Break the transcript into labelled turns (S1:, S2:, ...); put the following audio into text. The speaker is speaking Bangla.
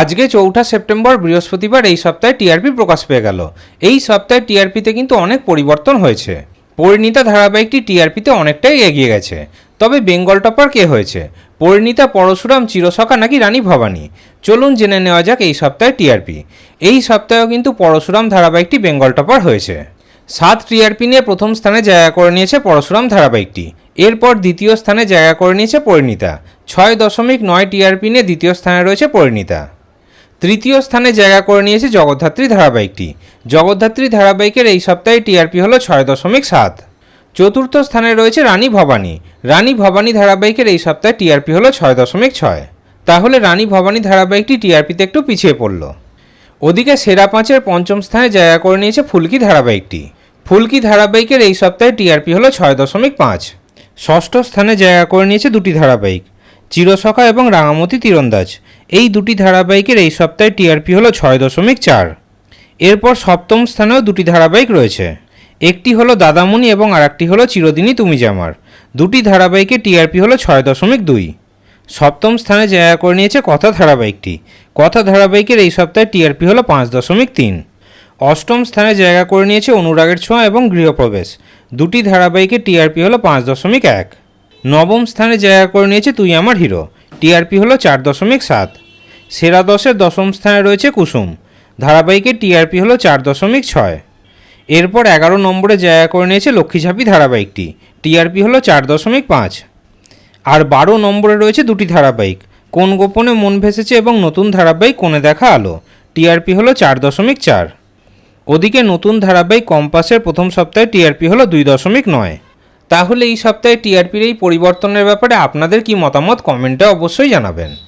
S1: আজকে চৌঠা সেপ্টেম্বর বৃহস্পতিবার এই সপ্তাহে টিআরপি প্রকাশ পেয়ে গেল। এই সপ্তাহে টিআরপিতে কিন্তু অনেক পরিবর্তন হয়েছে। পরিণীতা ধারাবাহিকটি টিআরপিতে অনেকটাই এগিয়ে গেছে। তবে বেঙ্গল টপার কে হয়েছে? পরিণীতা পরশুরাম, চিরসখা নাকি রানী ভবানী? চলুন জেনে নেওয়া যাক এই সপ্তাহে টিআরপি। এই সপ্তাহেও কিন্তু পরশুরাম ধারাবাহিকটি বেঙ্গল টপার হয়েছে। সাত টিআরপি নিয়ে প্রথম স্থানে জায়গা করে নিয়েছে পরশুরাম ধারাবাহিকটি। এরপর দ্বিতীয় স্থানে জায়গা করে নিয়েছে পরিণীতা। ছয় দশমিক নয় টিআরপি নিয়ে দ্বিতীয় স্থানে রয়েছে পরিণীতা। তৃতীয় স্থানে জায়গা করে নিয়েছে জগদ্ধাত্রী ধারাবাহিকটি। জগদ্ধাত্রী ধারাবাহিকের এই সপ্তাহে টিআরপি হলো ছয় দশমিক সাত। চতুর্থ স্থানে রয়েছে রানী ভবানী। রানী ভবানী ধারাবাহিকের এই সপ্তাহে টিআরপি হলো ছয় দশমিক ছয়। তাহলে রানী ভবানী ধারাবাহিকটি টিআরপিতে একটু পিছিয়ে পড়ল। ওদিকে সেরা পাঁচের পঞ্চম স্থানে জায়গা করে নিয়েছে ফুলকি ধারাবাহিকটি। ফুলকি ধারাবাহিকের এই সপ্তাহে টিআরপি হলো ছয় দশমিক পাঁচ। ষষ্ঠ স্থানে জায়গা করে নিয়েছে দুটি ধারাবাহিক। চিরসখা এবং রাঙামতি তীরন্দাজ। এই দুটি ধারাবাহিকের এই সপ্তাহে টিআরপি হলো ছয় দশমিক চার। এরপর সপ্তম স্থানেও দুটি ধারাবাহিক রয়েছে। একটি হলো দাদামণি এবং আরেকটি হলো চিরদিনই তুমি জামার দুটি ধারাবাহিকের টিআরপি হলো ছয় দশমিক দুই। সপ্তম স্থানে জায়গা করে নিয়েছে কথা ধারাবাহিকটি। কথা ধারাবাহিকের এই সপ্তাহে টিআরপি হলো পাঁচ দশমিক তিন। অষ্টম স্থানে জায়গা করে নিয়েছে অনুরাগের ছোঁয়া এবং গৃহপ্রবেশ। দুটি ধারাবাহিকের টিআরপি হলো পাঁচ দশমিক এক। নবম স্থানে জায়গা করে নিয়েছে তুই আমার হিরো। টিআরপি হলো চার দশমিক সাত। সেরা দশের দশম স্থানে রয়েছে কুসুম। ধারাবাহিকের টিআরপি হলো চার দশমিক ছয়। এরপর এগারো নম্বরে জায়গা করে নিয়েছে লক্ষ্মীঝাপি ধারাবাহিকটি। টিআরপি হলো চার দশমিক পাঁচ। আর বারো নম্বরে রয়েছে দুটি ধারাবাহিক। কোন গোপনে মন ভেসেছে এবং নতুন ধারাবাহিক কোণে দেখা আলো? টিআরপি হলো চার দশমিক চার। ওদিকে নতুন ধারাবাহিক কম্পাসের প্রথম সপ্তাহে টিআরপি হলো দুই দশমিক নয়। তাহলে এই সপ্তাহে টিআরপির এই পরিবর্তনের ব্যাপারে আপনাদের কি মতামত? কমেন্টে অবশ্যই জানাবেন।